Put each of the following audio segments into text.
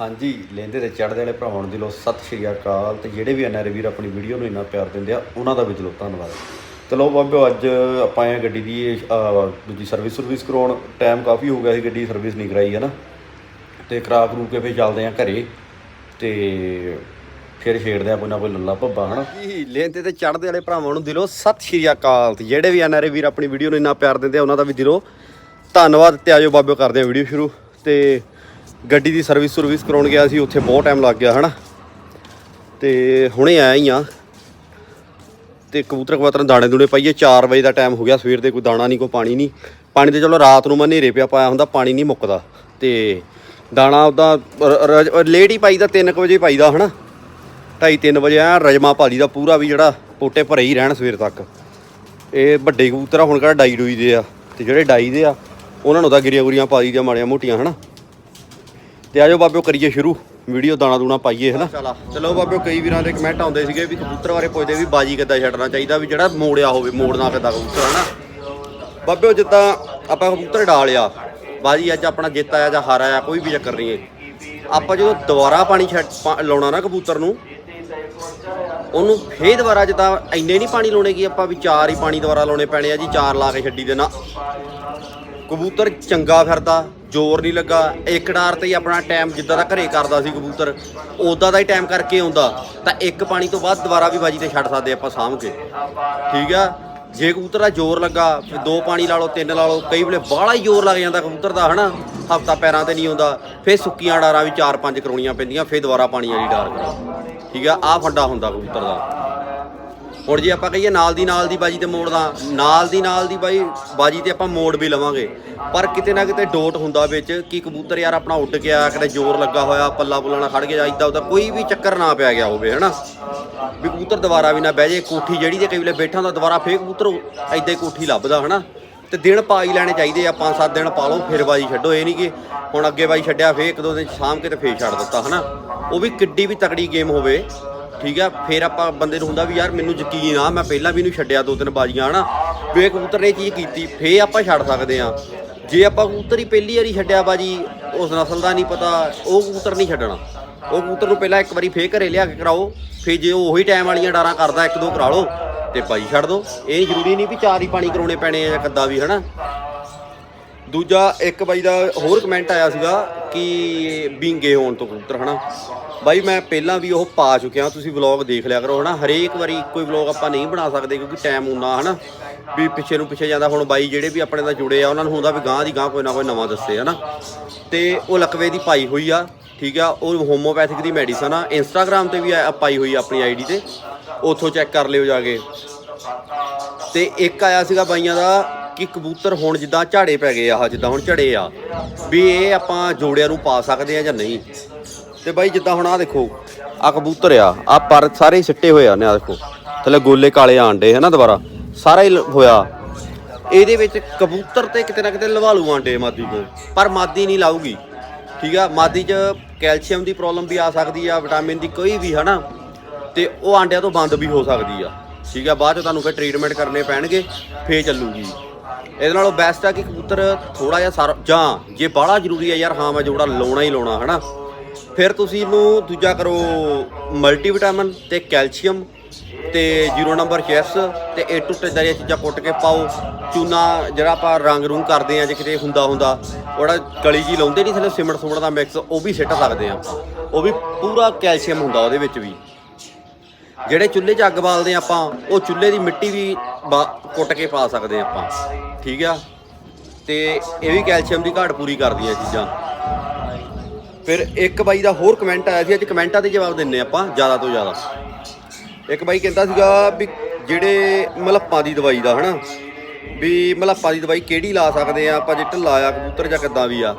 ਹਾਂਜੀ ਲੈਂਦੇ ਤੇ ਚੜ੍ਹਦੇ ਵਾਲੇ ਭਰਾਵਾਂ ਨੂੰ ਦਿਲੋਂ ਸਤਿ ਸ਼੍ਰੀ ਅਕਾਲ ਤੇ ਜਿਹੜੇ ਵੀ ਐਨਆਰ ਵੀਰ ਆਪਣੀ ਵੀਡੀਓ ਨੂੰ ਇੰਨਾ ਪਿਆਰ ਦਿੰਦੇ ਆ, ਉਹਨਾਂ ਦਾ ਵੀ ਦਿਲੋਂ ਧੰਨਵਾਦ। ਤੇ ਲਓ ਬਾਬਿਓ, ਅੱਜ ਆਪਾਂ ਇਹ ਗੱਡੀ ਦੀ ਦੂਜੀ ਸਰਵਿਸ ਸਰਵਿਸ ਕਰਾਉਣ ਟਾਈਮ ਕਾਫੀ ਹੋ ਗਿਆ ਸੀ, ਗੱਡੀ ਸਰਵਿਸ ਨਹੀਂ ਕਰਾਈ ਹੈ ਨਾ ਤੇ ਕਰਾ ਕਰੂ ਕੇ ਫੇਰ ਚੱਲਦੇ ਆ ਘਰੇ ਤੇ ਫਿਰ ਛੇੜਦੇ ਆ ਕੋਈ ਨਾ ਕੋਈ ਲੱਲਾ ਭੱਬਾ, ਹਨਾ? ਜੀ ਲੈਂਦੇ ਤੇ ਚੜ੍ਹਦੇ ਵਾਲੇ ਭਰਾਵਾਂ ਨੂੰ ਦਿਲੋਂ ਸਤਿ ਸ਼੍ਰੀ ਅਕਾਲ ਤੇ ਜਿਹੜੇ ਵੀ ਐਨਆਰ ਵੀਰ ਆਪਣੀ ਵੀਡੀਓ ਨੂੰ ਇੰਨਾ ਪਿਆਰ ਦਿੰਦੇ ਆ, ਉਹਨਾਂ ਦਾ ਵੀ ਦਿਲੋਂ ਧੰਨਵਾਦ ਤੇ ਆਜੋ ਬਾਬਿਓ ਕਰਦੇ ਆ ਵੀਡੀਓ ਸ਼ੁਰੂ ਤੇ ਗੱਡੀ ਦੀ ਸਰਵਿਸ ਸਰਵਿਸ ਕਰਾਉਣ ਗਿਆ ਸੀ, ਉੱਥੇ ਬਹੁਤ ਟਾਈਮ ਲੱਗ ਗਿਆ, ਹਨਾ? ਤੇ ਹੁਣੇ ਆਇਆ ਹੀ ਆ। ਤੇ ਕਬੂਤਰ ਕਬੂਤਰ ਦਾਣੇ ਦੂਣੇ ਪਾਈਏ 4 ਵਜੇ ਦਾ ਟਾਈਮ ਹੋ ਗਿਆ, ਸਵੇਰ ਦੇ ਕੋਈ ਦਾਣਾ ਨਹੀਂ, ਕੋਈ ਪਾਣੀ ਨਹੀਂ। ਪਾਣੀ ਤੇ ਚਲੋ ਰਾਤ ਨੂੰ ਮੈਂ ਹਨੇਰੇ ਪਿਆ, ਪਾਇਆ ਹੁੰਦਾ, ਪਾਣੀ ਨਹੀਂ ਮੁੱਕਦਾ। ਤੇ ਦਾਣਾ ਉਦਾਂ ਲੇਟ ਹੀ ਪਾਈਦਾ 3 ਵਜੇ ਪਾਈਦਾ, ਹਨਾ? 2:30 3 ਵਜੇ ਆ ਰਜਮਾ ਪਾਲੀ ਦਾ ਪੂਰਾ ਵੀ ਜਿਹੜਾ ਪੋਟੇ ਭਰੇ ਹੀ ਰਹਿਣ ਸਵੇਰ ਤੱਕ। ਇਹ ਵੱਡੇ ਕਬੂਤਰ ਆ, ਹੁਣ ਕਿਹੜਾ ਡਾਈ ਡੂਈ ਦੇ ਆ, ਤੇ ਜਿਹੜੇ ਡਾਈ ਦੇ ਆ, ਉਹਨਾਂ ਨੂੰ ਤਾਂ ਗਿਰੀਆਂ ਗੁਰੀਆਂ ਪਾ ਦੀਆਂ ਮਾੜੀਆਂ ਮੋਟੀਆਂ, ਹਨਾ? ਤੇ ਆਜੋ ਬਾਬਿਓ ਕਰੀਏ ਸ਼ੁਰੂ। ਵੀਡੀਓ ਦਾਣਾ ਦੂਣਾ ਪਾਈਏ, ਹਨਾ? ਚਲੋ ਬਾਬਿਓ, ਕਈ ਵੀਰਾਂ ਦੇ ਕਮੈਂਟ ਆਉਂਦੇ ਸੀਗੇ ਵੀ ਕਬੂਤਰ ਬਾਰੇ ਪੁੱਛਦੇ ਵੀ ਬਾਜੀ ਕਿੱਦਾਂ ਛੱਡਣਾ ਚਾਹੀਦਾ, ਵੀ ਜਿਹੜਾ ਮੋੜਿਆ ਹੋਵੇ ਮੋੜਨਾ ਕਿੱਦਾਂ ਕਬੂਤਰ, ਹਨਾ? ਬਾਬਿਓ, ਜਿੱਦਾਂ ਆਪਾਂ ਕਬੂਤਰ ਡਾਲਿਆ ਬਾਜੀ ਅੱਜ ਆਪਣਾ ਜਿੱਤ ਆਇਆ ਜਾਂ ਹਾਰ ਆਇਆ, ਕੋਈ ਵੀ ਚੱਕਰ ਨਹੀਂ ਹੈ। ਆਪਾਂ ਜਦੋਂ ਦੁਬਾਰਾ ਪਾਣੀ ਛੱਡ, ਪਾ- ਲਾਉਣਾ ਨਾ ਕਬੂਤਰ ਨੂੰ, ਉਹਨੂੰ ਫੇਰ ਦੁਬਾਰਾ ਜਿੱਦਾਂ ਇੰਨੇ ਨਹੀਂ ਪਾਣੀ ਲਾਉਣੇ ਕਿ ਆਪਾਂ ਵੀ ਚਾਰ ਹੀ ਪਾਣੀ ਦੁਬਾਰਾ ਲਾਉਣੇ ਪੈਣੇ ਆ ਜੀ, ਚਾਰ ਲਾ ਕੇ ਛੱਡੀ ਦੇਣਾ। ਕਬੂਤਰ ਚੰਗਾ ਫਿਰਦਾ ਜ਼ੋਰ ਨਹੀਂ ਲੱਗਾ। ਇੱਕ ਡਾਰ ਤੇ ਹੀ ਆਪਣਾ ਟਾਈਮ ਜਿੱਦਾਂ ਦਾ ਘਰੇ ਕਰਦਾ ਸੀ ਕਬੂਤਰ ਉਦਾਂ ਦਾ ਹੀ ਟਾਈਮ ਕਰਕੇ ਆਉਂਦਾ। ਤਾਂ ਇੱਕ ਪਾਣੀ ਤੋਂ ਬਾਅਦ ਦੁਬਾਰਾ ਵੀ ਬਾਜੀ ਤੇ ਛੱਡ ਸਕਦੇ ਆਪਾਂ ਸਾਂਭ ਕੇ। ਠੀਕ ਆ? ਜੇ ਕਬੂਤਰ ਦਾ ਜ਼ੋਰ ਲੱਗਾ, ਫਿਰ ਦੋ ਪਾਣੀ ਲਾ ਲਓ, ਤਿੰਨ ਲਾ ਲਓ, ਕਈ ਵੇਲੇ ਬਾਹਲਾ ਹੀ ਜ਼ੋਰ ਲੱਗ ਜਾਂਦਾ ਕਬੂਤਰ ਦਾ, ਹਨਾ? ਹਫਤਾ ਪੈਰਾਂ ਤੇ ਨਹੀਂ ਆਉਂਦਾ। ਫਿਰ ਸੁੱਕੀਆਂ ਡਾਰਾਂ ਵੀ ਚਾਰ ਪੰਜ ਕਰਾਉਣੀਆਂ ਪੈਂਦੀਆਂ, ਫਿਰ ਦੁਬਾਰਾ ਪਾਣੀ ਵਾਲੀ ਡਾਰ ਕਰੋ। ਠੀਕ ਆ? ਆਹ ਫੰਡਾ ਹੁੰਦਾ ਕਬੂਤਰ ਦਾ। ਹੁਣ ਜੇ ਆਪਾਂ ਕਹੀਏ ਨਾਲ ਦੀ ਨਾਲ ਦੀ ਬਾਜੀ ਤੇ ਮੋੜਦਾ ਨਾਲ ਦੀ ਨਾਲ ਦੀ ਬਾਈ, ਬਾਜੀ ਤੇ ਆਪਾਂ ਮੋੜ ਵੀ ਲਵਾਂਗੇ। ਪਰ ਕਿਤੇ ਨਾ ਕਿਤੇ ਡੋਟ ਹੁੰਦਾ ਵਿੱਚ ਕਿ ਕਬੂਤਰ ਯਾਰ ਆਪਣਾ ਉੱਡ ਕੇ ਆਇਆ ਕਿਤੇ ਜ਼ੋਰ ਲੱਗਾ ਹੋਇਆ, ਪੱਲਾ ਪੁੱਲਣਾ ਖੜ ਗਿਆ ਇਦਾਂ ਉਦਾਂ ਕੋਈ ਵੀ ਚੱਕਰ ਨਾ ਪਿਆ ਗਿਆ ਹੋਵੇ, ਹਨਾ? ਵੀ ਕਬੂਤਰ ਦੁਬਾਰਾ ਵੀ ਨਾ ਬਹਿ ਜੇ ਕੋਠੀ ਜਿਹੜੀ ਤੇ ਕਈ ਵੇਲੇ ਬੈਠਾ ਹੁੰਦਾ, ਦੁਬਾਰਾ ਫੇਰ ਕਬੂਤਰ ਐਦਾਂ ਹੀ ਕੋਠੀ ਲੱਭਦਾ, ਹਨਾ? ਤੇ ਦਿਨ ਪਾ ਹੀ ਲੈਣੇ ਚਾਹੀਦੇ ਆ, ਪੰਜ ਸੱਤ ਦਿਨ ਪਾ ਲਓ, ਫਿਰ ਬਾਜੀ ਛੱਡੋ, ਇਹ ਨਹੀਂ ਕਿ ਹੁਣ ਅੱਗੇ ਬਾਜੀ ਛੱਡਿਆ, ਫੇਰ ਇੱਕ ਦੋ ਦਿਨ ਸ਼ਾਮ ਕੇ ਤੇ ਫੇਰ ਛੱਡ ਦਿੱਤਾ, ਹਨਾ? ਉਹ ਵੀ ਕਿੱਡੀ ਵੀ ਤਕੜੀ ਗੇਮ ਹੋਵੇ ਠੀਕ ਆ ਫਿਰ ਆਪਾਂ ਬੰਦੇ ਨੂੰ ਹੁੰਦਾ ਵੀ ਯਾਰ ਮੈਨੂੰ ਯਕੀਨ ਆ, ਮੈਂ ਪਹਿਲਾਂ ਵੀ ਇਹਨੂੰ ਛੱਡਿਆ ਦੋ ਤਿੰਨ ਬਾਜੀਆਂ ਹਨਾ। ਵੀ ਇਹ ਕਬੂਤਰ ਨੇ ਇਹ ਚੀਜ਼ ਕੀਤੀ, ਫੇਰ ਆਪਾਂ ਛੱਡ ਸਕਦੇ ਆ ਜੇ ਆਪਾਂ ਕਬੂਤਰ ਹੀ ਪਹਿਲੀ ਵਾਰੀ ਛੱਡਿਆ ਬਾਜੀ, ਉਸ ਨਸਲ ਦਾ ਨਹੀਂ ਪਤਾ, ਉਹ ਕਬੂਤਰ ਨਹੀਂ ਛੱਡਣਾ। ਉਹ ਕਬੂਤਰ ਨੂੰ ਪਹਿਲਾਂ ਇੱਕ ਵਾਰੀ ਫੇਰ ਘਰੇ ਲਿਆ ਕੇ ਕਰਾਓ, ਫੇਰ ਜੇ ਉਹ ਉਹੀ ਟਾਈਮ ਵਾਲੀਆਂ ਡਾਰਾਂ ਕਰਦਾ, ਇੱਕ ਦੋ ਕਰਾ ਲਓ, ਤੇ ਬਾਜੀ ਛੱਡ ਦਿਓ ਇਹ ਜ਼ਰੂਰੀ ਨਹੀਂ ਵੀ ਚਾਰ ਹੀ ਪਾਣੀ ਕਰਾਉਣੇ ਪੈਣੇ ਆ ਜਾਂ ਕੱਦਾ ਵੀ, ਹਨਾ। ਦੂਜਾ ਇੱਕ ਬਾਈ ਦਾ ਹੋਰ ਕਮੈਂਟ ਆਇਆ ਸੀਗਾ ਕਿ ਬਿੰਗੇ ਹੋਣ ਤੋਂ ਕਬੂਤਰ, ਹਨਾ? ਬਾਈ, ਮੈਂ ਪਹਿਲਾਂ ਵੀ ਉਹ ਪਾ ਚੁੱਕਿਆ, ਤੁਸੀਂ ਵਲੌਗ ਦੇਖ ਲਿਆ ਕਰੋ, ਹਨਾ? ਹਰੇਕ ਵਾਰੀ ਕੋਈ ਵਲੌਗ ਆਪਾਂ ਨਹੀਂ ਬਣਾ ਸਕਦੇ ਕਿਉਂਕਿ ਟਾਈਮ ਉਨਾ ਹਨਾ? ਵੀ ਪਿੱਛੇ ਨੂੰ ਪਿੱਛੇ ਜਾਂਦਾ, ਹੁਣ ਬਾਈ ਜਿਹੜੇ ਵੀ ਆਪਣੇ ਨਾਲ ਜੁੜੇ ਆ, ਉਹਨਾਂ ਨੂੰ ਹੁੰਦਾ ਵੀ ਗਾਂ ਦੀ ਗਾਂ ਕੋਈ ਨਾ ਕੋਈ ਨਵਾਂ ਦੱਸੇ, ਹਨਾ? ਤੇ ਉਹ ਲਕਵੇ ਦੀ ਪਾਈ ਹੋਈ ਆ, ਠੀਕ ਆ? ਉਹ ਹੋਮੋਪੈਥਿਕ ਦੀ ਮੈਡੀਸਨ ਆ ਇੰਸਟਾਗ੍ਰam ਤੇ ਵੀ ਪਾਈ ਹੋਈ ਆ ਆਪਣੀ ਆਈਡੀ ਤੇ। ਉੱਥੋਂ ਚੈੱਕ ਕਰ ਲਿਓ ਜਾ ਕੇ। ਤੇ ਇੱਕ ਆਇਆ ਸੀਗਾ ਬਾਈਆਂ ਦਾ ਕਿ ਕਬੂਤਰ ਹੁਣ ਜਿੱਦਾਂ ਝਾੜੇ ਪੈ ਗਏ ਆ ਜਿੱਦਾਂ ਹੁਣ ਝੜੇ ਆ, ਵੀ ਇਹ ਆਪਾਂ ਜੋੜਿਆਂ ਨੂੰ ਪਾ ਸਕਦੇ ਆ ਜਾਂ ਨਹੀਂ। ਤੇ ਬਾਈ ਜਿੱਦਾਂ ਹੁਣ ਆ ਦੇਖੋ ਆ ਕਬੂਤਰ ਆ ਆ ਪਰ ਸਾਰੇ ਸਿੱਟੇ ਹੋਏ ਆ ਨੇ ਆ ਦੇਖੋ। ਥੱਲੇ ਗੋਲੇ ਕਾਲੇ ਆਂਡੇ ਹਨਾ ਦੁਬਾਰਾ, ਸਾਰਾ ਹੀ ਲ- ਹੋਇਆ। ਇਹਦੇ ਵਿੱਚ ਕਬੂਤਰ ਤੇ ਕਿਤੇ ਨਾ ਕਿਤੇ ਲਵਾਲੂ ਆਂਡੇ ਮਾਦੀ ਕੋ ਪਰ ਮਾਦੀ ਨਹੀਂ ਲਾਊਗੀ। ਠੀਕ ਆ, ਮਾਦੀ 'ਚ ਕੈਲਸ਼ੀਅਮ ਦੀ ਪ੍ਰੋਬਲਮ ਵੀ ਆ ਸਕਦੀ ਆ, ਵਿਟਾਮਿਨ ਦੀ ਕੋਈ ਵੀ ਹਨਾ, ਤੇ ਉਹ ਆਂਡਿਆਂ ਤੋਂ ਬੰਦ ਵੀ ਹੋ ਸਕਦੀ ਆ। ਠੀਕ ਆ, ਬਾਅਦ ਚ ਤੁਹਾਨੂੰ ਫਿਰ ਟ੍ਰੀਟਮੈਂਟ ਕਰਨੇ ਪੈਣਗੇ, ਫੇਰ ਚੱਲੂਗੀ। ਇਹਦੇ ਨਾਲੋਂ ਬੈਸਟ ਆ ਕਿ ਕਬੂਤਰ ਥੋੜਾ ਜਿਹਾ ਸਰ ਜਾਂ ਜੇ ਬਾਹਲਾ ਜ਼ਰੂਰੀ ਆ ਯਾਰ, ਹਾਂ ਮੈਂ ਜੋੜਾ ਲਾਉਣਾ ਹੀ ਲਾਉਣਾ, ਹਨਾ? ਫਿਰ ਤੁਸੀਂ ਇਹਨੂੰ ਦੂਜਾ ਕਰੋ ਮਲਟੀਵਿਟਾਮਿਨ ਤੇ ਕੈਲਸ਼ੀਅਮ ਤੇ ਜ਼ੀਰੋ ਨੰਬਰ ਚੈਸ ਤੇ ਏ ਟੂ ਤੇ ਦਰੀਆਂ ਚੀਜ਼ਾਂ ਪੁੱਟ ਕੇ ਪਾਓ। ਚੂਨਾ ਜਿਹੜਾ ਆਪਾਂ ਰੰਗ ਰੂੰਗ ਕਰਦੇ ਆ, ਜੇ ਕਿਤੇ ਹੁੰਦਾ ਹੁੰਦਾ ਉਹੜਾ ਕਲੀ ਜੀ ਲਾਉਂਦੇ ਨਹੀਂ ਥੱਲੇ ਸਿਮਟ ਸੁਮਟ ਦਾ ਮਿਕਸ ਉਹ ਵੀ ਸਿੱਟ ਸਕਦੇ ਆ ਉਹ ਵੀ ਪੂਰਾ ਕੈਲਸ਼ੀਅਮ ਹੁੰਦਾ ਉਹਦੇ ਵਿੱਚ ਵੀ। ਜਿਹੜੇ ਚੁੱਲ੍ਹੇ 'ਚ ਅੱਗ ਬਾਲਦੇ ਆ ਆਪਾਂ, ਉਹ ਚੁੱਲ੍ਹੇ ਦੀ ਮਿੱਟੀ ਵੀ ਬਾ- ਕੁੱਟ ਕੇ ਪਾ ਸਕਦੇ ਆ ਆਪਾਂ। ਠੀਕ ਆ? ਤੇ ਇਹ ਵੀ ਕੈਲਸ਼ੀਅਮ ਦੀ ਘਾਟ ਪੂਰੀ ਕਰਦੀਆਂ ਚੀਜ਼ਾਂ। ਫਿਰ ਇੱਕ ਬਾਈ ਦਾ ਹੋਰ ਕਮੈਂਟ ਆਇਆ ਸੀ, ਅੱਜ ਕਮੈਂਟਾਂ ਦੇ ਜਵਾਬ ਦਿੰਨੇ ਆਪਾਂ, ਜ਼ਿਆਦਾ ਤੋਂ ਜ਼ਿਆਦਾ। ਇੱਕ ਬਾਈ ਕਹਿੰਦਾ ਸੀਗਾ ਵੀ ਜਿਹੜੇ ਮਲੱਪਾਂ ਦੀ ਦਵਾਈ ਦਾ, ਹਨਾ? ਵੀ ਮਲੱਪਾਂ ਦੀ ਦਵਾਈ ਕਿਹੜੀ ਲਾ ਸਕਦੇ ਆ ਆਪਾਂ, ਜੇ ਢਿੱਲਾ ਆ, ਕਬੂਤਰ ਜਾਂ ਕਿੱਦਾਂ ਵੀ ਆ।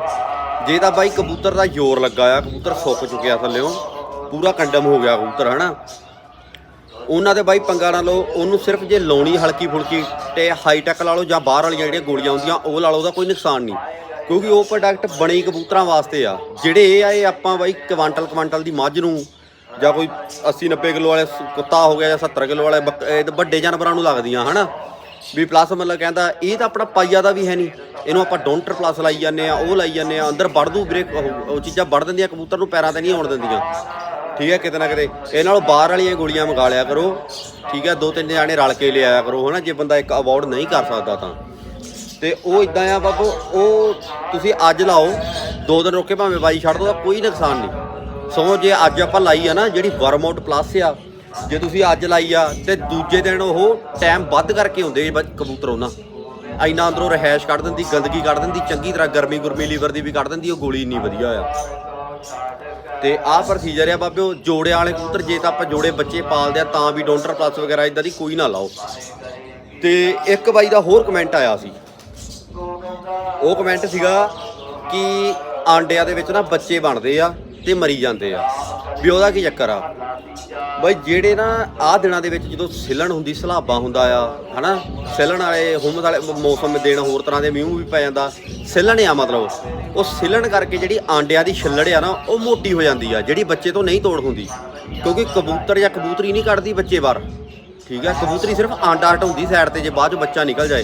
ਜੇ ਤਾਂ ਬਾਈ ਕਬੂਤਰ ਦਾ ਜ਼ੋਰ ਲੱਗਾ ਆ, ਕਬੂਤਰ ਸੁੱਕ ਚੁੱਕਿਆ ਥੱਲਿਓਂ ਪੂਰਾ ਕੰਡਮ ਹੋ ਗਿਆ ਕਬੂਤਰ, ਹਨਾ? ਉਹਨਾਂ ਦੇ ਬਾਈ ਪੰਗਾ ਨਾ ਲਓ, ਉਹਨੂੰ ਸਿਰਫ ਜੇ ਲਾਉਣੀ ਹਲਕੀ ਫੁਲਕੀ ਤੇ ਹਾਈ ਟੈਕ ਲਾ ਲਓ ਜਾਂ ਬਾਹਰ ਵਾਲੀਆਂ ਜਿਹੜੀਆਂ ਗੋਲੀਆਂ ਹੁੰਦੀਆਂ ਉਹ ਲਾ ਲਓ, ਉਹਦਾ ਕੋਈ ਨੁਕਸਾਨ ਨਹੀਂ। ਕਿਉਂਕਿ ਉਹ ਪ੍ਰੋਡਕਟ ਬਣੇ ਕਬੂਤਰਾਂ ਵਾਸਤੇ ਆ। ਜਿਹੜੇ ਇਹ ਆ ਇਹ ਆਪਾਂ ਬਾਈ ਕੁਆਂਟਲ ਕੁਆਂਟਲ ਦੀ ਮੱਝ ਨੂੰ, ਜਾਂ ਕੋਈ 80 90 ਕਿਲੋ ਵਾਲੇ ਕੁੱਤਾ ਹੋ ਗਿਆ ਜਾਂ 70 ਕਿਲੋ ਵਾਲੇ ਬੱਕ- ਵੱਡੇ ਜਾਨਵਰਾਂ ਨੂੰ ਲੱਗਦੀਆਂ, ਹਨਾ? ਵੀ ਪਲੱਸ ਮਤਲਬ ਕਹਿੰਦਾ, ਇਹ ਤਾਂ ਆਪਣਾ ਪਾਈਆ ਦਾ ਵੀ ਹੈ ਨਹੀਂ। ਇਹਨੂੰ ਆਪਾਂ ਡੋਂਟਰ ਪਲੱਸ ਲਾਈ ਜਾਂਦੇ ਆ, ਉਹ ਲਾਈ ਜਾਂਦੇ ਆ, ਅੰਦਰ ਵੜ ਦੂ ਵੀਰੇ, ਉਹ ਚੀਜ਼ਾਂ ਵੜ ਦਿੰਦੀਆਂ, ਕਬੂਤਰ ਨੂੰ ਪੈਰਾਂ ਤੇ ਨਹੀਂ ਆਉਣ ਦਿੰਦੀਆਂ। ਠੀਕ ਹੈ, ਕਿਤੇ ਨਾ ਕਿਤੇ। ਇਹ ਨਾਲ ਬਾਹਰ ਵਾਲੀਆਂ ਗੋਲੀਆਂ ਮੰਗਾ ਲਿਆ ਕਰੋ। ਠੀਕ ਹੈ ਦੋ ਤਿੰਨ ਜਾਣੇ ਰਲ ਕੇ ਲਿਆਇਆ ਕਰੋ, ਹਨਾ? ਜੇ ਬੰਦਾ ਇੱਕ ਅਵਾਰਡ ਨਹੀਂ ਕਰ ਸਕਦਾ ਤਾਂ। ਤੇ ਉਹ ਇਦਾਂ ਆ ਬਾਬੂ, ਉਹ ਤੁਸੀਂ ਅੱਜ ਲਾਓ, ਦੋ ਦਿਨ ਰੋਕੇ ਭਾਵੇਂ ਬਾਈ ਛੱਡ ਦੋ, ਕੋਈ ਨੁਕਸਾਨ ਨਹੀਂ। ਸੋ ਜੇ ਅੱਜ ਆਪਾਂ ਲਾਈ ਆ ਨਾ, ਜਿਹੜੀ ਵਰਮ ਆਊਟ ਪਲੱਸ ਆ, ਜੇ ਤੁਸੀਂ ਅੱਜ ਲਾਈ ਆ, ਤੇ ਦੂਜੇ ਦਿਨ ਉਹ ਟਾਈਮ ਵੱਧ ਕਰਕੇ ਹੁੰਦੇ ਕਬੂਤਰ ਉਹਨਾਂ। ਐਨਾ ਅੰਦਰੋਂ ਰਹਿਸ਼ ਕੱਢ ਦਿੰਦੀ, ਗੰਦਗੀ ਕੱਢ ਦਿੰਦੀ, ਚੰਗੀ ਤਰ੍ਹਾਂ ਗਰਮੀ ਗੁਰਮੀ ਲੀਵਰ ਦੀ ਵੀ ਕੱਢ ਦਿੰਦੀ, ਉਹ ਗੋਲੀ ਇੰਨੀ ਵਧੀਆ ਆ। ਤੇ ਆਹ ਪ੍ਰੋਸੀਜਰ ਆ ਬਾਬਿਓ ਜੋੜਿਆਂ ਵਾਲੇ ਕਬੂਤਰ, ਜੇ ਤਾਂ ਆਪਾਂ ਜੋੜੇ ਬੱਚੇ ਪਾਲਦੇ ਆ, ਤਾਂ ਵੀ ਡੋਂਟਰ ਪਲੱਸ ਵਗੈਰਾ ਇਦਾਂ ਦੀ ਕੋਈ ਨਾ ਲਾਓ। ਤੇ ਇੱਕ ਬਾਈ ਦਾ ਹੋਰ ਕਮੈਂਟ ਆਇਆ ਸੀ। ਉਹ ਕਮੈਂਟ ਸੀਗਾ ਕਿ ਆਂਡਿਆਂ ਦੇ ਵਿੱਚ ਨਾ ਬੱਚੇ ਬਣਦੇ ਆ ਤੇ ਮਰੀ ਜਾਂਦੇ ਆ। ਵੀ ਉਹਦਾ ਕੀ ਚੱਕਰ ਆ? ਬਈ ਜਿਹੜੇ ਨਾ ਆਹ ਦਿਨਾਂ ਦੇ ਵਿੱਚ ਜਦੋਂ ਸਿਲਣ ਹੁੰਦੀ, ਸਲਾਬਾ ਹੁੰਦਾ ਆ, ਹਨਾ? ਸਿਲਣ ਵਾਲੇ ਹੁਮਸ ਵਾਲੇ ਮੌਸਮ ਦੇਣ ਹੋਰ ਤਰ੍ਹਾਂ ਦੇ ਮੀਂਹ ਵੀ ਪੈ ਜਾਂਦਾ। ਸਿਲਣ ਆ ਮਤਲਬ, ਉਹ ਸਿਲਣ ਕਰਕੇ ਜਿਹੜੀ ਆਂਡਿਆਂ ਦੀ ਛਿੱਲੜ ਆ ਨਾ, ਉਹ ਮੋਟੀ ਹੋ ਜਾਂਦੀ ਆ, ਜਿਹੜੀ ਬੱਚੇ ਤੋਂ ਨਹੀਂ ਤੋੜ ਹੁੰਦੀ। ਕਿਉਂਕਿ ਕਬੂਤਰ ਜਾਂ ਕਬੂਤਰੀ ਨਹੀਂ ਕੱਢਦੀ ਬੱਚੇ ਬਾਹਰ। ਠੀਕ ਆ? ਕਬੂਤਰੀ ਸਿਰਫ ਆਂਡਾ ਹਟਾਉਂਦੀ ਸਾਈਡ ਤੇ, ਜੇ ਬਾਅਦ ਚ ਬੱਚਾ ਨਿਕਲ ਜਾਏ।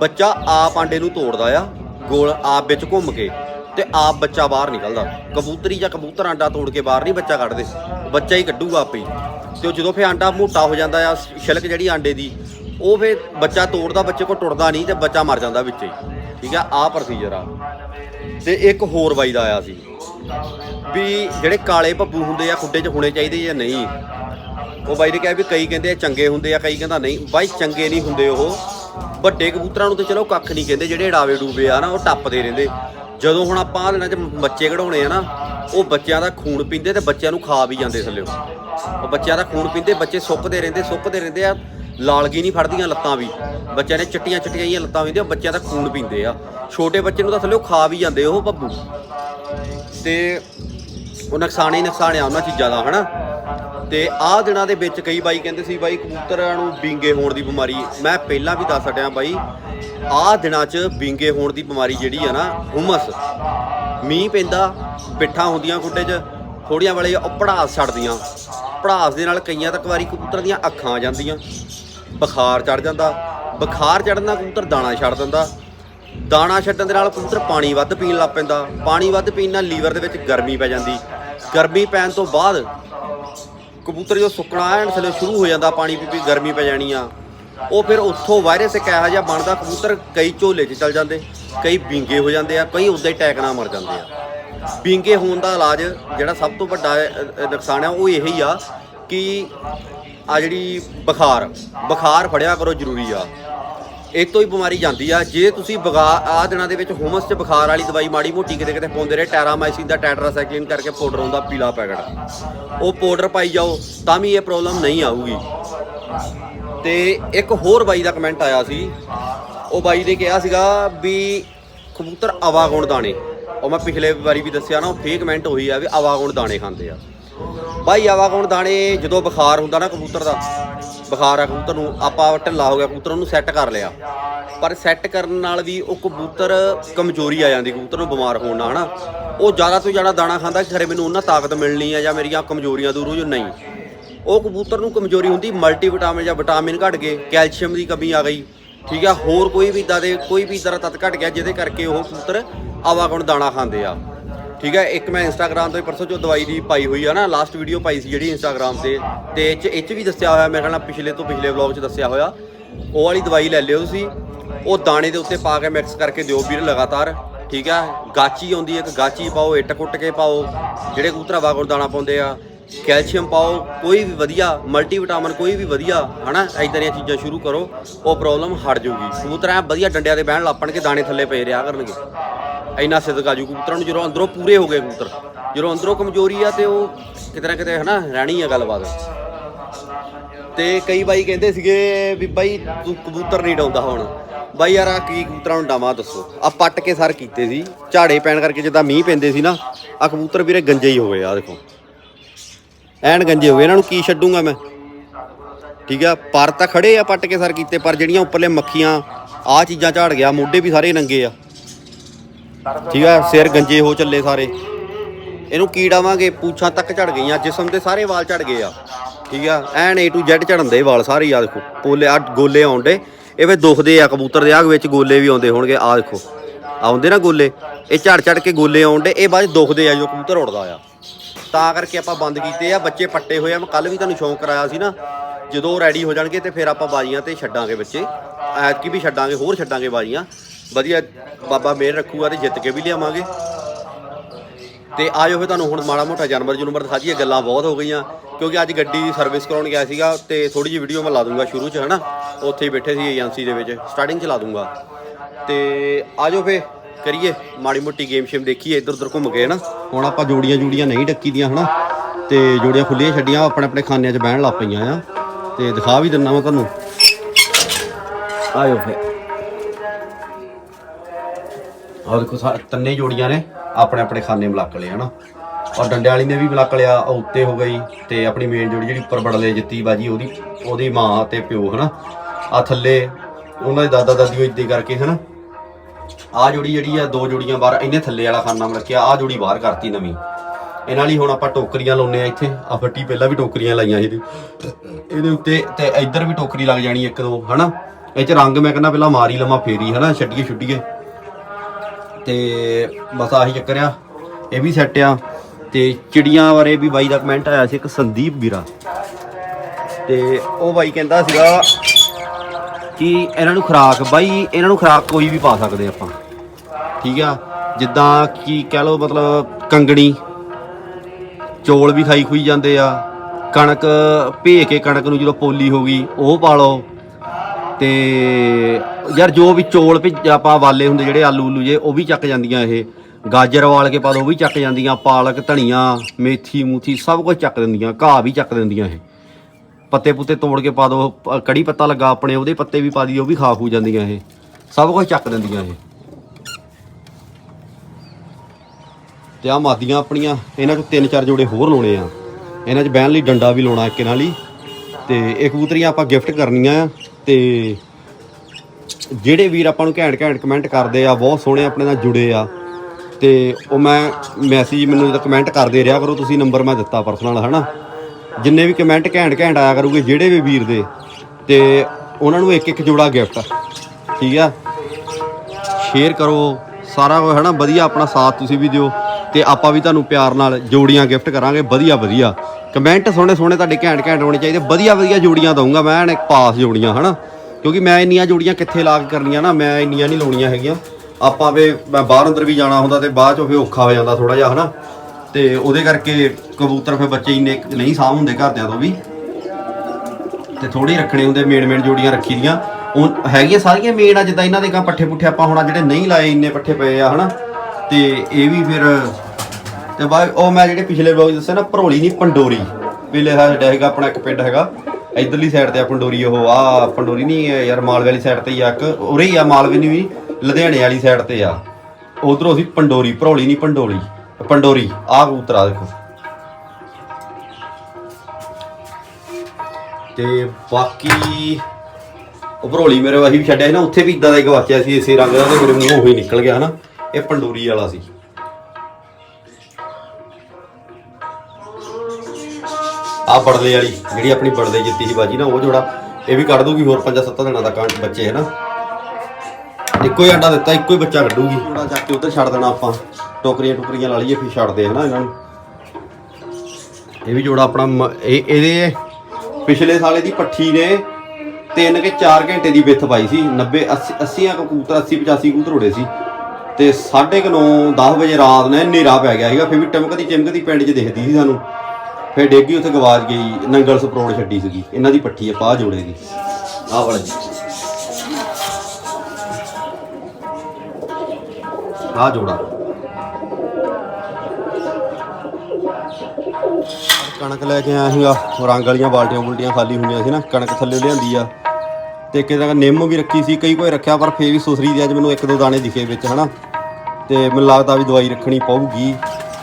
ਬੱਚਾ ਆਪ ਆਂਡੇ ਨੂੰ ਤੋੜਦਾ ਆ, ਗੋਲ ਆਪ ਵਿੱਚ ਘੁੰਮ ਕੇ। ਤੇ ਆਪ ਬੱਚਾ ਬਾਹਰ ਨਿਕਲਦਾ। ਕਬੂਤਰੀ ਜਾਂ ਕਬੂਤਰ ਆਂਡਾ ਤੋੜ ਕੇ ਬਾਹਰ ਨਹੀਂ ਬੱਚਾ ਕੱਢਦੇ। ਬੱਚਾ ਹੀ ਕੱਢੂਗਾ ਆਪੇ ਹੀ। ਤੇ ਉਹ ਜਦੋਂ ਫੇ ਆਂਡਾ ਮੋਟਾ ਹੋ ਜਾਂਦਾ ਆ, ਛਿਲਕ ਜਿਹੜੀ ਆਂਡੇ ਦੀ, ਉਹ ਫੇ ਬੱਚਾ ਤੋੜਦਾ, ਬੱਚੇ ਕੋ ਟੁੱਟਦਾ ਨਹੀਂ ਤੇ ਬੱਚਾ ਮਰ ਜਾਂਦਾ ਵਿੱਚ ਹੀ। ਠੀਕ ਆ? ਆਹ ਪ੍ਰੋਸੀਜਰ ਆ। ਤੇ ਇੱਕ ਹੋਰ ਬਾਈ ਦਾ ਆਇਆ ਸੀ ਵੀ ਜਿਹੜੇ ਕਾਲੇ ਭੱਬੂ ਹੁੰਦੇ ਆ, ਖੁੱਡੇ 'ਚ ਹੋਣੇ ਚਾਹੀਦੇ ਜਾਂ ਨਹੀਂ। ਉਹ ਬਾਈ ਨੇ ਕਿਹਾ ਵੀ ਕਈ ਕਹਿੰਦੇ ਆ ਚੰਗੇ ਹੁੰਦੇ ਆ, ਕਈ ਕਹਿੰਦਾ ਨਹੀਂ। ਬਾਈ ਚੰਗੇ ਨਹੀਂ ਹੁੰਦੇ ਉਹ। ਵੱਡੇ ਕਬੂਤਰਾਂ ਨੂੰ ਤੇ ਚਲੋ ਕੱਖ ਨਹੀਂ ਕਹਿੰਦੇ, ਜਿਹੜੇ ਡਾਵੇ ਡੂਬੇ ਆ ਨਾ, ਉਹ ਟੱਪਦੇ ਰਹਿੰਦੇ। ਜਦੋਂ ਹੁਣ ਆਪਾਂ ਆਹ ਦਿਨਾਂ 'ਚ ਬੱਚੇ ਕਢਾਉਣੇ ਆ ਨਾ, ਉਹ ਬੱਚਿਆਂ ਦਾ ਖੂਨ ਪੀਂਦੇ ਤੇ ਬੱਚਿਆਂ ਨੂੰ ਖਾ ਵੀ ਜਾਂਦੇ ਥੱਲੇ। ਉਹ ਬੱਚਿਆਂ ਦਾ ਖੂਨ ਪੀਂਦੇ, ਬੱਚੇ ਸੁੱਕਦੇ ਰਹਿੰਦੇ ਸੁੱਕਦੇ ਰਹਿੰਦੇ ਆ, ਲਾਲਗੀ ਨਹੀਂ ਫੜਦੀਆਂ ਲੱਤਾਂ ਵੀ। ਬੱਚਿਆਂ ਨੇ ਚਿੱਟੀਆਂ ਚਿੱਟੀਆਂ ਜਿਹੀਆਂ ਲੱਤਾਂ ਹੁੰਦੀਆਂ ਬੱਚਿਆਂ ਦਾ ਖੂਨ ਪੀਂਦੇ ਆ। ਛੋਟੇ ਬੱਚੇ ਨੂੰ ਤਾਂ ਥੱਲੇ ਖਾ ਵੀ ਜਾਂਦੇ ਉਹ ਬੱਬੂ। ਤੇ ਉਹ ਨੁਕਸਾਨ ਹੀ ਨੁਕਸਾਨ ਆ ਉਹਨਾਂ ਚੀਜ਼ਾਂ ਦਾ, ਹਨਾ? ਤੇ ਆਹ ਦਿਨਾਂ ਦੇ ਵਿੱਚ ਕਈ ਬਾਈ ਕਹਿੰਦੇ ਸੀ ਬਾਈ ਕਬੂਤਰਾਂ ਨੂੰ ਵਿੰਗੇ ਹੋਣ ਦੀ ਬਿਮਾਰੀ, ਮੈਂ ਪਹਿਲਾਂ ਵੀ ਦੱਸ ਹਟਿਆ ਬਾਈ, ਆਹ ਦਿਨਾਂ 'ਚ ਵਿੰਗੇ ਹੋਣ ਦੀ ਬਿਮਾਰੀ ਜਿਹੜੀ ਆ ਨਾ, ਹੁਮਸ, ਮੀਂਹ ਪੈਂਦਾ, ਪਿੱਠਾਂ ਹੁੰਦੀਆਂ ਗੁੱਡੇ 'ਚ ਥੋੜੀਆਂ ਵਾਲੇ ਉਹ ਪੜਾਸ ਛੱਡਦੀਆਂ, ਪੜਾਸ ਦੇ ਨਾਲ ਕਈਆਂ ਤੱਕ ਵਾਰੀ ਕਬੂਤਰ ਦੀਆਂ ਅੱਖਾਂ ਆ ਜਾਂਦੀਆਂ, ਬੁਖਾਰ ਚੜ ਜਾਂਦਾ, ਬੁਖਾਰ ਚੜਨ ਨਾਲ ਕਬੂਤਰ ਦਾਣਾ ਛੱਡ ਦਿੰਦਾ, ਦਾਣਾ ਛੱਡਣ ਦੇ ਨਾਲ ਕਬੂਤਰ ਪਾਣੀ ਵੱਧ ਪੀਣ ਲੱਗ ਪੈਂਦਾ, ਪਾਣੀ ਵੱਧ ਪੀਣ ਨਾਲ ਲੀਵਰ ਦੇ ਵਿੱਚ ਗਰਮੀ ਪੈ ਜਾਂਦੀ, ਗਰਮੀ ਪੈਣ ਤੋਂ ਬਾਅਦ ਕਬੂਤਰ ਜੋ ਸੁੱਕਣਾ ਐਨ ਥੱਲੇ ਸ਼ੁਰੂ ਹੋ ਜਾਂਦਾ, ਪਾਣੀ ਪੀ ਪੀ ਗਰਮੀ ਪੈ ਜਾਣੀ ਆ। ਉਹ ਫਿਰ ਉੱਥੋਂ ਵਾਇਰਸ ਇੱਕ ਇਹੋ ਜਿਹਾ ਬਣਦਾ, ਕਬੂਤਰ ਕਈ ਝੋਲੇ 'ਚ ਚਲ ਜਾਂਦੇ, ਕਈ ਵਿੰਗੇ ਹੋ ਜਾਂਦੇ ਆ, ਕਈ ਉਦਾਂ ਹੀ ਟੈਕ ਮਰ ਜਾਂਦੇ ਆ। ਵਿੰਗੇ ਹੋਣ ਦਾ ਇਲਾਜ ਜਿਹੜਾ ਸਭ ਤੋਂ ਵੱਡਾ ਨੁਕਸਾਨ ਆ, ਉਹ ਇਹੀ ਆ ਕਿ ਆ ਜਿਹੜੀ ਬੁਖਾਰ ਬੁਖਾਰ ਫੜਿਆ ਕਰੋ ਜ਼ਰੂਰੀ ਆ। ਇਹ ਤੋਂ ਹੀ ਬਿਮਾਰੀ ਜਾਂਦੀ ਆ। ਜੇ ਤੁਸੀਂ ਬਗਾ ਆ ਦਿਨਾਂ ਦੇ ਵਿੱਚ ਹੋਮਸ ਚ ਬੁਖਾਰ ਵਾਲੀ ਦਵਾਈ ਮਾੜੀ ਮੋਟੀ ਕਿਤੇ ਕਿਤੇ ਪਾਉਂਦੇ ਰਹੇ, ਟੈਰਾਮਾਈਸਿਨ ਦਾ ਟੈਟਰਾਸਾਈਕਲਿਨ ਕਰਕੇ ਪਾਊਡਰ ਹੁੰਦਾ ਪੀਲਾ ਪੈਕਟ। ਉਹ ਪਾਊਡਰ ਪਾਈ ਜਾਓ, ਤਾਂ ਵੀ ਇਹ ਪ੍ਰੋਬਲਮ ਨਹੀਂ ਆਊਗੀ। ਤੇ ਇੱਕ ਹੋਰ ਬਾਈ ਦਾ ਕਮੈਂਟ ਆਇਆ ਸੀ। ਉਹ ਬਾਈ ਨੇ ਕਿਹਾ ਸੀਗਾ ਵੀ ਕਬੂਤਰ ਆਵਾਗੁਣ ਦਾਣੇ। ਉਹ ਮੈਂ ਪਿਛਲੇ ਵਾਰੀ ਵੀ ਦੱਸਿਆ ਨਾ, ਉਹ ਫੇਕ ਕਮੈਂਟ ਉਹੀ ਆ ਵੀ ਆਵਾਗੁਣ ਦਾਣੇ ਖਾਂਦੇ ਆ। ਬਾਈ, ਆਵਾਗੁਣ ਦਾਣੇ ਜਦੋਂ ਬੁਖਾਰ ਹੁੰਦਾ ਨਾ ਕਬੂਤਰ ਦਾ ਬੁਖਾਰ ਆ ਕਬੂਤਰ ਨੂੰ, ਆਪਾਂ ਢਿੱਲਾ ਹੋ ਗਿਆ, ਕਬੂਤਰ ਉਹਨੂੰ ਸੈੱਟ ਕਰ ਲਿਆ। ਪਰ ਸੈੱਟ ਕਰਨ ਨਾਲ ਵੀ ਉਹ ਕਬੂਤਰ ਕਮਜ਼ੋਰੀ ਆ ਜਾਂਦੀ, ਕਬੂਤਰ ਨੂੰ ਬਿਮਾਰ ਹੋਣ ਨਾਲ, ਹਨਾ? ਉਹ ਜ਼ਿਆਦਾ ਤੋਂ ਜ਼ਿਆਦਾ ਦਾਣਾ ਖਾਂਦਾ ਕਿ ਖਰੇ ਮੈਨੂੰ ਉਹਨਾਂ ਤਾਕਤ ਮਿਲਣੀ ਆ ਜਾਂ ਮੇਰੀਆਂ ਕਮਜ਼ੋਰੀਆਂ ਦੂਰ ਹੋ ਜੋ ਨਹੀਂ। ਉਹ ਕਬੂਤਰ ਨੂੰ ਕਮਜ਼ੋਰੀ ਹੁੰਦੀ ਮਲਟੀ ਵਿਟਾਮਿਨ ਜਾਂ ਵਿਟਾਮਿਨ ਘਟ ਗਏ ਕੈਲਸ਼ੀਅਮ ਦੀ ਕਮੀ ਆ ਗਈ, ਠੀਕ ਆ? ਹੋਰ ਕੋਈ ਵੀ ਇਦਾਂ ਦੇ, ਕੋਈ ਵੀ ਤਰ੍ਹਾਂ ਤੱਤ ਘਟ ਗਿਆ, ਜਿਹਦੇ ਕਰਕੇ ਉਹ ਕਬੂਤਰ ਆਵਾਗੁਣ ਦਾਣਾ ਖਾਂਦੇ ਆ। ਠੀਕ ਹੈ, ਇੱਕ ਮੈਂ ਇੰਸਟਾਗ੍ਰam ਤੋਂ ਹੀ ਪਰਸੋਂ ਜੋ ਦਵਾਈ ਦੀ ਪਾਈ ਹੋਈ ਆ ਨਾ ਲਾਸਟ ਵੀਡੀਓ ਪਾਈ ਸੀ ਜਿਹੜੀ ਇੰਸਟਾਗ੍ਰam ਤੇ ਤੇ ਇਹ 'ਚ ਇਹ 'ਚ ਵੀ ਦੱਸਿਆ ਹੋਇਆ, ਮੇਰੇ ਖਿਆਲ ਨਾਲ ਪਿਛਲੇ ਤੋਂ ਪਿਛਲੇ ਵਲੌਗ 'ਚ ਦੱਸਿਆ ਹੋਇਆ। ਉਹ ਵਾਲੀ ਦਵਾਈ ਲੈ ਲਿਓ ਤੁਸੀਂ। ਉਹ ਦਾਣੇ ਦੇ ਉੱਤੇ ਪਾ ਕੇ ਮਿਕਸ ਕਰਕੇ ਦਿਓ ਵੀਰ, ਲਗਾਤਾਰ, ਠੀਕ ਆ ਗਾਚੀ ਆਉਂਦੀ ਹੈ, ਇੱਕ ਗਾਚੀ ਪਾਓ, ਇੱਟ ਕੁੱਟ ਕੇ ਪਾਓ, ਜਿਹੜੇ ਕਬੂਤਰ ਆਵਾਗੁਣ ਦਾਣਾ ਪਾਉਂਦੇ ਆ। ਕੈਲਸ਼ੀਅਮ ਪਾਓ, ਕੋਈ ਵੀ ਵਧੀਆ ਮਲਟੀਵਿਟਾਮਿਨ ਕੋਈ ਵੀ ਵਧੀਆ, ਹਨਾ ਇਦਾਂ ਦੀਆਂ ਚੀਜ਼ਾਂ ਸ਼ੁਰੂ ਕਰੋ, ਉਹ ਪ੍ਰੋਬਲਮ ਹਟ ਜਾਊਗੀ। ਕਬੂਤਰ ਐ ਵਧੀਆ ਡੰਡਿਆਂ ਤੇ ਬਹਿਣ ਲੱਪਣਗੇ ਦਾਣੇ ਥੱਲੇ ਪਏ ਰਿਹਾ ਕਰਨਗੇ। ਇੰਨਾ ਸਿੱਧਕ ਆਜੂ ਕਬੂਤਰਾਂ ਨੂੰ ਜਦੋਂ ਅੰਦਰੋਂ ਪੂਰੇ ਹੋ ਗਏ ਕਬੂਤਰ, ਜਦੋਂ ਅੰਦਰੋਂ ਕਮਜ਼ੋਰੀ ਆ ਤੇ ਉਹ ਕਿਤੇ ਨਾ ਕਿਤੇ ਹਨਾ, ਰਹਿਣੀ ਆ ਗੱਲਬਾਤ। ਤੇ ਕਈ ਬਾਈ ਕਹਿੰਦੇ ਸੀਗੇ ਵੀ ਬਾਈ ਤੂੰ ਕਬੂਤਰ ਨਹੀਂ ਡਾਉਂਦਾ ਹੁਣ। ਬਾਈ ਯਾਰ ਆ ਕੀ ਕਬੂਤਰਾਂ ਨੂੰ ਡਾਵਾਂ ਦੱਸੋ। ਆ ਪੱਟ ਕੇ ਸਰ ਕੀਤੇ ਸੀ, ਝਾੜੇ ਪੈਣ ਕਰਕੇ ਜਿੱਦਾਂ ਮੀਂਹ ਪੈਂਦੇ ਸੀ ਨਾ ਆ ਕਬੂਤਰ ਵੀਰੇ ਗੰਜੇ ਹੀ ਹੋ ਗਏ ਆ ਦੇਖੋ। ਐਨ ਗੰਜੇ ਹੋ ਗਏ, ਇਹਨਾਂ ਨੂੰ ਕੀ ਛੱਡੂਗਾ ਮੈਂ? ਠੀਕ ਆ, ਪਰ ਤਾਂ ਖੜੇ ਆ ਪੱਟ ਕੇ ਸਰ ਕੀਤੇ, ਪਰ ਜਿਹੜੀਆਂ ਉੱਪਰਲੇ ਮੱਖੀਆਂ ਆ ਚੀਜ਼ਾਂ ਝਾੜ ਗਿਆ, ਮੋਢੇ ਵੀ ਸਾਰੇ ਨੰਗੇ ਆ। ਠੀਕ ਆ, ਸਿਰ ਗੰਜੇ ਹੋ ਚੱਲੇ ਸਾਰੇ। ਇਹਨੂੰ ਕੀ ਡਾਵਾਂਗੇ? ਪੂਛਾਂ ਤੱਕ ਝੜ ਗਈਆਂ, ਜਿਸਮ ਦੇ ਸਾਰੇ ਵਾਲ ਝੜ ਗਏ ਆ। ਠੀਕ ਆ, ਐਨ A to Z ਝੜਨ ਦੇ ਵਾਲ ਸਾਰੇ ਆ ਦੇਖੋ, ਪੋਲੇ ਆ ਗੋਲੇ ਆਉਂਦੇ ਇਹ ਵੇ ਦੁਖਦੇ ਆ, ਕਬੂਤਰ ਦੇ ਆਗ ਵਿੱਚ ਗੋਲੇ ਵੀ ਆਉਂਦੇ ਹੋਣਗੇ ਆ ਦੇਖੋ। ਆਉਂਦੇ ਨਾ ਗੋਲੇ, ਇਹ ਝੜ ਝੜ ਕੇ ਗੋਲੇ ਆਉਂਦੇ ਇਹ ਬਾਅਦ ਦੁਖਦੇ ਆ ਜੋ ਕਬੂਤਰ ਉੜਦਾ ਆ। ਤਾਂ ਕਰਕੇ ਆਪਾਂ ਬੰਦ ਕੀਤੇ ਆ, ਬੱਚੇ ਪੱਟੇ ਹੋਏ ਆ। ਮੈਂ ਕੱਲ ਵੀ ਤੁਹਾਨੂੰ ਸ਼ੌਂਕ ਕਰਾਇਆ ਸੀ ਨਾ, ਜਦੋਂ ਰੈਡੀ ਹੋ ਜਾਣਗੇ ਤੇ ਫਿਰ ਆਪਾਂ ਬਾਜੀਆਂ ਤੇ ਛੱਡਾਂਗੇ ਬੱਚੇ। ਐਤਕੀ ਵੀ ਛੱਡਾਂਗੇ, ਹੋਰ ਛੱਡਾਂਗੇ ਬਾਜੀਆਂ। ਵਧੀਆ ਬਾਬਾ ਮੇਰ ਰੱਖੂਗਾ ਤੇ ਜਿੱਤ ਕੇ ਵੀ ਲਿਆਵਾਂਗੇ। ਤੇ ਆਜੋ ਫਿਰ ਤੁਹਾਨੂੰ ਹੁਣ ਮਾੜਾ ਮੋਟਾ ਜਾਨਵਰ ਜੁਨਵਰ ਦਿਖਾ ਦਈਏ, ਗੱਲਾਂ ਬਹੁਤ ਹੋ ਗਈਆਂ। ਕਿਉਂਕਿ ਅੱਜ ਗੱਡੀ ਦੀ ਸਰਵਿਸ ਕਰਾਉਣ ਗਿਆ ਸੀਗਾ ਤੇ ਥੋੜੀ ਜਿਹੀ ਵੀਡੀਓ ਮੈਂ ਲਾ ਦੂੰਗਾ ਸ਼ੁਰੂ 'ਚ, ਹਨਾ? ਉੱਥੇ ਹੀ ਬੈਠੇ ਸੀ ਏਜੰਸੀ ਦੇ ਵਿੱਚ ਸਟਾਰਟਿੰਗ 'ਚ ਲਾ ਦੂੰਗਾ। ਤੇ ਆਜੋ ਫੇ ਕਰੀਏ ਮਾੜੀ ਮੋਟੀ ਗੇਮ ਸ਼ੇਮ ਦੇਖੀਏ, ਇੱਧਰ ਉੱਧਰ ਘੁੰਮ ਕੇ ਨਾ ਹੁਣ ਆਪਾਂ ਜੋੜੀਆਂ ਜੂੜੀਆਂ ਨਹੀਂ ਡੱਕੀ ਦੀਆਂ, ਹਨਾ? ਤੇ ਜੋੜੀਆਂ ਖੁੱਲੀਆਂ ਛੱਡੀਆਂ, ਆਪਣੇ ਆਪਣੇ ਖਾਨਿਆਂ 'ਚ ਬਹਿਣ ਲੱਗ ਪਈਆਂ ਆ। ਤੇ ਦਿਖਾ ਵੀ ਦਿੰਨਾ ਮੈਂ ਤੁਹਾਨੂੰ। ਆਜੋ ਫੇ ਆਹ ਦੇਖੋ ਸਾ ਤਿੰਨੇ ਜੋੜੀਆਂ ਨੇ, ਆਪਣੇ ਆਪਣੇ ਖਾਨੇ ਮਲੱਕ ਲਏ, ਹਨਾ। ਔਰ ਡੰਡੇ ਵਾਲੀ ਨੇ ਵੀ ਮਲੱਕ ਲਿਆ, ਉਹ ਉੱਤੇ ਹੋ ਗਈ ਤੇ ਆਪਣੀ ਮੇਨ ਜੋੜੀ ਜਿਹੜੀ ਉੱਪਰ ਬੜਲੇ ਜਿੱਤੀ ਬਾਜੀ, ਉਹਦੀ ਉਹਦੀ ਮਾਂ ਤੇ ਪਿਓ, ਹਨਾ। ਆ ਥੱਲੇ ਉਹਨਾਂ ਦੇ ਦਾਦਾ ਦਾਦੀ ਉਹ ਇੱਦਾਂ ਕਰਕੇ, ਹਨਾ। ਆ ਜੋੜੀ ਜਿਹੜੀ ਆ, ਦੋ ਜੋੜੀਆਂ ਬਾਹਰ, ਇਹਨੇ ਥੱਲੇ ਵਾਲਾ ਖਾਨਾ ਮਲੱਕਿਆ ਆ ਜੋੜੀ ਬਾਹਰ ਕਰਤੀ ਨਵੀਂ। ਇਹਨਾਂ ਲਈ ਹੁਣ ਆਪਾਂ ਟੋਕਰੀਆਂ ਲਾਉਨੇ ਆ ਇੱਥੇ ਆ ਫੱਟੀ ਪਹਿਲਾਂ ਵੀ ਟੋਕਰੀਆਂ ਲਾਈਆਂ ਸੀ। ਇਹਦੇ ਇਹਦੇ ਉੱਤੇ ਤੇ ਇੱਧਰ ਵੀ ਟੋਕਰੀ ਲੱਗ ਜਾਣੀ ਇੱਕ ਦੋ, ਹਨਾ। ਇਹ ਚ ਰੰਗ ਮੈਂ ਕਹਿੰਦਾ ਪਹਿਲਾਂ ਮਾਰੀ ਲਵਾਂ, ਫੇਰੀ ਹਨਾ, ਛੱਡੀਏ, ਛੁੱਡੀਏ। ਤੇ ਬਸ ਆਹੀ ਚੱਕਰ ਆ, ਇਹ ਵੀ ਸੈੱਟ ਆ ਤੇ ਚਿੜੀਆਂ ਬਾਰੇ ਵੀ ਬਾਈ ਦਾ ਕਮੈਂਟ ਆਇਆ ਸੀ ਇੱਕ ਸੰਦੀਪ ਵੀਰਾ। ਤੇ ਉਹ ਬਾਈ ਕਹਿੰਦਾ ਸੀਗਾ ਕਿ ਇਹਨਾਂ ਨੂੰ ਖੁਰਾਕ, ਬਾਈ ਇਹਨਾਂ ਨੂੰ ਖੁਰਾਕ ਕੋਈ ਵੀ ਪਾ ਸਕਦੇ ਆਪਾਂ। ਠੀਕ ਆ, ਜਿੱਦਾਂ ਕਿ ਕਹਿ ਲਓ ਮਤਲਬ ਕੰਗਣੀ, ਚੌਲ ਵੀ ਖਾਈ ਖੁਈ ਜਾਂਦੇ ਆ, ਕਣਕ ਭੇ ਕੇ ਕਣਕ ਨੂੰ ਜਦੋਂ ਪੋਲੀ ਹੋ ਗਈ, ਉਹ ਪਾ ਲਓ। ਤੇ ਯਾਰ ਜੋ ਵੀ ਚੋਲ ਭਿੱਜ ਆਪਾਂ ਵਾਲੇ ਹੁੰਦੇ ਜਿਹੜੇ ਆਲੂ ਉਲੂ ਜੇ, ਉਹ ਵੀ ਚੱਕ ਜਾਂਦੀਆਂ ਇਹ। ਗਾਜਰ ਵਾਲ ਕੇ ਪਾ ਦੋ ਉਹ ਵੀ ਚੱਕ ਜਾਂਦੀਆਂ, ਪਾਲਕ, ਧਨੀਆ, ਮੇਥੀ, ਮੂਥੀ, ਸਭ ਕੁਝ ਚੱਕ ਦਿੰਦੀਆਂ, ਘਾਹ ਵੀ ਚੱਕ ਦਿੰਦੀਆਂ ਇਹ। ਪੱਤੇ ਪੁੱਤੇ ਤੋੜ ਕੇ ਪਾ ਦੋ ਕੜੀ ਪੱਤਾ ਲੱਗਾ ਆਪਣੇ, ਉਹਦੇ ਪੱਤੇ ਵੀ ਪਾ ਦੀ ਉਹ ਵੀ ਖਾ ਖੂ ਜਾਂਦੀਆਂ ਇਹ। ਸਭ ਕੁਝ ਚੱਕ ਦਿੰਦੀਆਂ ਇਹ। ਤੇ ਆ ਮਾਦੀਆਂ ਆਪਣੀਆਂ, ਇਹਨਾਂ ਚ ਤਿੰਨ ਚਾਰ ਜੋੜੇ ਹੋਰ ਲਾਉਣੇ ਆ। ਇਹਨਾਂ ਚ ਬਹਿਣ ਲਈ ਡੰਡਾ ਵੀ ਲਾਉਣਾ ਇੱਕ ਨਾਲ ਹੀ ਤੇ ਇਹ ਕਬੂਤਰੀਆਂ ਆਪਾਂ ਗਿਫਟ ਕਰਨੀਆਂ ਆ। ਤੇ ਜਿਹੜੇ ਵੀਰ ਆਪਾਂ ਨੂੰ ਘੈਂਟ ਘੈਂਟ ਕਮੈਂਟ ਕਰਦੇ ਆ, ਬਹੁਤ ਸੋਹਣੇ ਆਪਣੇ ਨਾਲ ਜੁੜੇ ਆ, ਤੇ ਉਹ ਮੈਂ ਮੈਸੇਜ ਮੈਨੂੰ ਜਦੋਂ ਕਮੈਂਟ ਕਰਦੇ ਰਿਹਾ ਕਰੋ, ਤੁਸੀਂ ਨੰਬਰ ਮੈਂ ਦਿੱਤਾ ਪਰਸਨਲ ਹਨਾ? ਜਿੰਨੇ ਵੀ ਕਮੈਂਟ ਘੈਂਟ ਘੈਂਟ ਆਇਆ ਕਰੂਗੇ, ਜਿਹੜੇ ਵੀ ਵੀਰ ਦੇ, ਤੇ ਉਹਨਾਂ ਨੂੰ ਇੱਕ ਇੱਕ ਜੋੜਾ ਗਿਫਟ ਠੀਕ ਆ? ਸ਼ੇਅਰ ਕਰੋ, ਸਾਰਾ ਕੁਝ, ਹਨਾ? ਵਧੀਆ ਆਪਣਾ ਸਾਥ ਤੁਸੀਂ ਵੀ ਦਿਓ, ਤੇ ਆਪਾਂ ਵੀ ਤੁਹਾਨੂੰ ਪਿਆਰ ਨਾਲ ਜੋੜੀਆਂ ਗਿਫਟ ਕਰਾਂਗੇ ਵਧੀਆ ਵਧੀਆ ਕਮੈਂਟ ਸੋਹਣੇ ਸੋਹਣੇ ਤੁਹਾਡੇ ਘੈਂਟ ਘੈਂਟ ਹੋਣੇ ਚਾਹੀਦੇ। ਵਧੀਆ ਵਧੀਆ ਜੋੜੀਆਂ ਦਊਂਗਾ ਮੈਂ, ਐਨ ਪਾਸ ਜੋੜੀਆਂ, ਹਨਾ? ਕਿਉਂਕਿ ਮੈਂ ਇੰਨੀਆਂ ਜੋੜੀਆਂ ਕਿੱਥੇ ਲਾ ਕੇ ਕਰਨੀਆਂ ਨਾ, ਮੈਂ ਇੰਨੀਆਂ ਨਹੀਂ ਲਾਉਣੀਆਂ ਹੈਗੀਆਂ। ਆਪਾਂ ਵੇ ਮੈਂ ਬਾਹਰ ਅੰਦਰ ਵੀ ਜਾਣਾ ਹੁੰਦਾ ਤੇ ਬਾਅਦ ਚੋਂ ਫੇ ਔਖਾ ਹੋ ਜਾਂਦਾ ਥੋੜਾ ਜਿਹਾ, ਹਨਾ? ਤੇ ਉਹਦੇ ਕਰਕੇ ਕਬੂਤਰ ਫੇ ਬੱਚੇ ਇੰਨੇ ਨਹੀਂ ਸਾਂਭ ਹੁੰਦੇ ਘਰਦਿਆਂ ਤੋਂ ਵੀ। ਤੇ ਥੋੜੀ ਰੱਖਣੇ ਹੁੰਦੇ, ਮੇਨ ਮੇਨ ਜੋੜੀਆਂ ਰੱਖੀ ਦੀਆਂ। ਉਹ ਹੈਗੀਆਂ ਸਾਰੀਆਂ ਮੇਨ ਆ, ਜਿੱਦਾਂ ਇਹਨਾਂ ਦੇ ਕਾਂ ਪੱਠੇ ਪੁੱਠੇ ਆਪਾਂ ਹੁਣ ਜਿਹੜੇ ਨਹੀਂ ਲਾਏ, ਇੰਨੇ ਪੱਠੇ ਪਏ ਆ, ਹਨਾ? ਤੇ ਇਹ ਵੀ ਫਿਰ ਤੇ ਬਾਈ, ਉਹ ਮੈਂ ਜਿਹੜੇ ਪਿਛਲੇ ਵਲੌਗ ਦੱਸਿਆ ਨਾ, ਭਰੋਲੀ ਨਹੀਂ, ਪੰਡੋਰੀ। ਵੇਲੇ ਸਾਡਾ ਹੈਗਾ ਆਪਣਾ ਇੱਕ ਪਿੰਡ ਹੈਗਾ, ਇਧਰਲੀ ਸਾਈਡ ਤੇ ਆ ਪੰਡੋਰੀ ਉਹ, ਆ ਪੰਡੋਰੀ ਨਹੀਂ, ਇਹ ਯਾਰ ਮਾਲਵੇ ਵਾਲੀ ਸਾਈਡ ਤੇ ਹੀ ਆ, ਇੱਕ ਉਰੇ ਹੀ ਆ ਮਾਲਵੇ ਨਹੀਂ ਵੀ, ਲੁਧਿਆਣੇ ਵਾਲੀ ਸਾਈਡ ਤੇ ਆ। ਉਧਰੋਂ ਅਸੀਂ ਪੰਡੋਰੀ, ਭਰੋਲੀ ਨਹੀਂ, ਪੰਡੋਲੀ, ਪੰਡੋਰੀ, ਆ ਕਬੂਤਰ ਆ ਦੇਖੋ। ਤੇ ਬਾਕੀ ਉਹ ਭਰੋਲੀ ਮੇਰੇ ਵਾਹੀ ਵੀ ਛੱਡਿਆ ਸੀ ਨਾ, ਉੱਥੇ ਵੀ ਇਦਾਂ ਦਾ ਹੀ ਗਵਾਚਿਆ ਸੀ, ਇਸੇ ਰੰਗ ਦਾ ਤੇ ਮੇਰੇ ਮੂੰਹੋਂ ਹੀ ਨਿਕਲ ਗਿਆ ਹਨਾ, ਇਹ ਪੰਡੋਰੀ ਵਾਲਾ ਸੀ। ਆ ਬੜਲੇ ਵਾਲੀ ਜਿਹੜੀ ਆਪਣੀ ਬੜਲੇ ਜਿੱਤੀ ਸੀ ਬਾਜੀ ਨਾ ਉਹ ਜੋੜਾ ਇਹ ਵੀ ਕੱਢ ਦੂਗੀ ਹੋਰ 5-7 ਦਿਨਾਂ ਦਾ ਕਾਂ ਬੱਚੇ ਹਨਾ? ਇੱਕੋ ਹੀ ਅੰਡਾ ਦਿੱਤਾ ਇੱਕੋ ਹੀ ਬੱਚਾ ਕੱਢੂਗੀ। ਜੋੜਾ ਚੱਕ ਕੇ ਉੱਧਰ ਛੱਡ ਦੇਣਾ ਆਪਾਂ। ਟੋਕਰੀਆਂ ਟੋਕਰੀਆਂ ਲਾ ਲਈਏ ਫਿਰ ਛੱਡਦੇ ਹਨਾ ਇਹਨਾਂ ਨੂੰ। ਇਹ ਵੀ ਜੋੜਾ ਆਪਣਾ ਮ- ਇਹ ਇਹਦੇ ਪਿਛਲੇ ਸਾਲੇ ਦੀ ਪੱਠੀ ਨੇ ਤਿੰਨ ਕੇ 4 ਘੰਟੇ ਦੀ ਵਿੱਥ ਪਾਈ ਸੀ। 90 80 80 ਕਬੂਤਰ 80 85 ਕਬੂਤਰ ਉੜੇ ਸੀ। ਤੇ 9:30 10 ਵਜੇ ਰਾਤ ਨੇ ਹਨੇਰਾ ਪੈ ਗਿਆ ਸੀਗਾ ਫਿਰ ਵੀ ਟਮਕਦੀ ਚਮਕਦੀ ਪਿੰਡ 'ਚ ਦਿਖਦੀ ਸੀ ਸਾਨੂੰ। ਫਿਰ ਡੇਗੀ ਉੱਥੇ ਗਵਾਚ ਗਈ, ਨੰਗਲ ਸਪਰੋੜ ਛੱਡੀ ਸੀਗੀ। ਇਹਨਾਂ ਦੀ ਪੱਠੀ ਆ ਪਾ ਜੋੜੇ ਦੀ। ਆਹ ਵਾਲਾ ਜੀ। ਆਹ ਜੋੜਾ। ਕਣਕ ਲੈ ਕੇ ਆਇਆ ਸੀਗਾ, ਰੰਗ ਵਾਲੀਆਂ ਬਾਲਟੀਆਂ ਬੁਲਟੀਆਂ ਖਾਲੀ ਹੋਈਆਂ ਸੀ ਨਾ, ਕਣਕ ਥੱਲੇ ਲਿਆਂਦੀ ਆ। ਤੇ ਕਿਤੇ ਨਿੰਮ ਵੀ ਰੱਖੀ ਸੀ, ਕਈ ਕੋਈ ਰੱਖਿਆ, ਪਰ ਫੇਰ ਵੀ ਸੁਸਰੀ ਦੇ ਅੱਜ ਮੈਨੂੰ ਇੱਕ ਦੋ ਦਾਣੇ ਦਿਖੇ ਵਿੱਚ, ਹਨਾ। ਤੇ ਮੈਨੂੰ ਲੱਗਦਾ ਵੀ ਦਵਾਈ ਰੱਖਣੀ ਪਊਗੀ।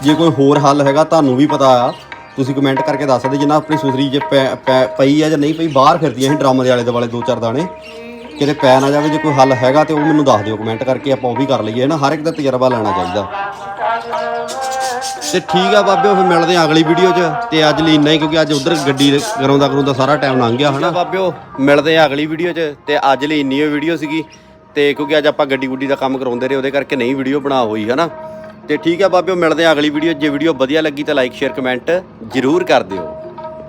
ਜੇ ਕੋਈ ਹੋਰ ਹੱਲ ਹੈਗਾ, ਤੁਹਾਨੂੰ ਵੀ ਪਤਾ ਆ। ਤੁਸੀਂ ਕਮੈਂਟ ਕਰਕੇ ਦੱਸ ਸਕਦੇ ਜਿੰਨਾ ਆਪਣੀ ਸੂਸਰੀ ਜੇ ਪਈ ਆ ਜਾਂ ਨਹੀਂ ਪਈ, ਬਾਹਰ ਫਿਰਦੀਆਂ ਸੀ ਡਰਮ ਦੇ ਆਲੇ ਦੁਆਲੇ ਦੋ ਚਾਰ ਦਾਣੇ। ਕਿਤੇ ਪੈ ਨਾ ਜਾਵੇ, ਜੇ ਕੋਈ ਹੱਲ ਹੈਗਾ ਤੇ ਉਹ ਮੈਨੂੰ ਦੱਸ ਦਿਓ ਕਮੈਂਟ ਕਰਕੇ, ਆਪਾਂ ਉਹ ਵੀ ਕਰ ਲਈਏ ਨਾ, ਹਰ ਇੱਕ ਦਾ ਤਜਰਬਾ ਲੈਣਾ ਚਾਹੀਦਾ। ਤੇ ਠੀਕ ਆ ਬਾਬਿਓ ਫਿਰ ਮਿਲਦੇ ਆ ਅਗਲੀ ਵੀਡੀਓ 'ਚ। ਤੇ ਅੱਜ ਲਈ ਇੰਨਾ ਹੀ, ਕਿਉਂਕਿ ਅੱਜ ਉਧਰ ਗੱਡੀ ਕਰਾਉਂਦਾ ਕਰਾਉਂਦਾ ਸਾਰਾ ਟਾਈਮ ਲੰਘ ਗਿਆ, ਹਨਾ। ਬਾਬਿਓ, ਮਿਲਦੇ ਆ ਅਗਲੀ ਵੀਡੀਓ 'ਚ। ਤੇ ਅੱਜ ਲਈ ਇੰਨੀ ਹੀ ਵੀਡੀਓ ਸੀਗੀ। ਤੇ ਕਿਉਂਕਿ ਅੱਜ ਆਪਾਂ ਗੱਡੀ ਗੁੱਡੀ ਦਾ ਕੰਮ ਕਰਾਉਂਦੇ ਰਹੇ, ਉਹਦੇ ਕਰਕੇ ਨਹੀਂ ਵੀਡੀਓ ਬਣਾ ਹੋਈ, ਹਨਾ। ਤੇ ਠੀਕ ਆ ਬਾਬਿਓ, ਮਿਲਦੇ ਆ ਅਗਲੀ ਵੀਡੀਓ ਜੇ ਵੀਡੀਓ ਵਧੀਆ ਲੱਗੀ ਤਾਂ ਲਾਈਕ ਸ਼ੇਅਰ ਕਮੈਂਟ ਜ਼ਰੂਰ ਕਰ ਦਿਓ।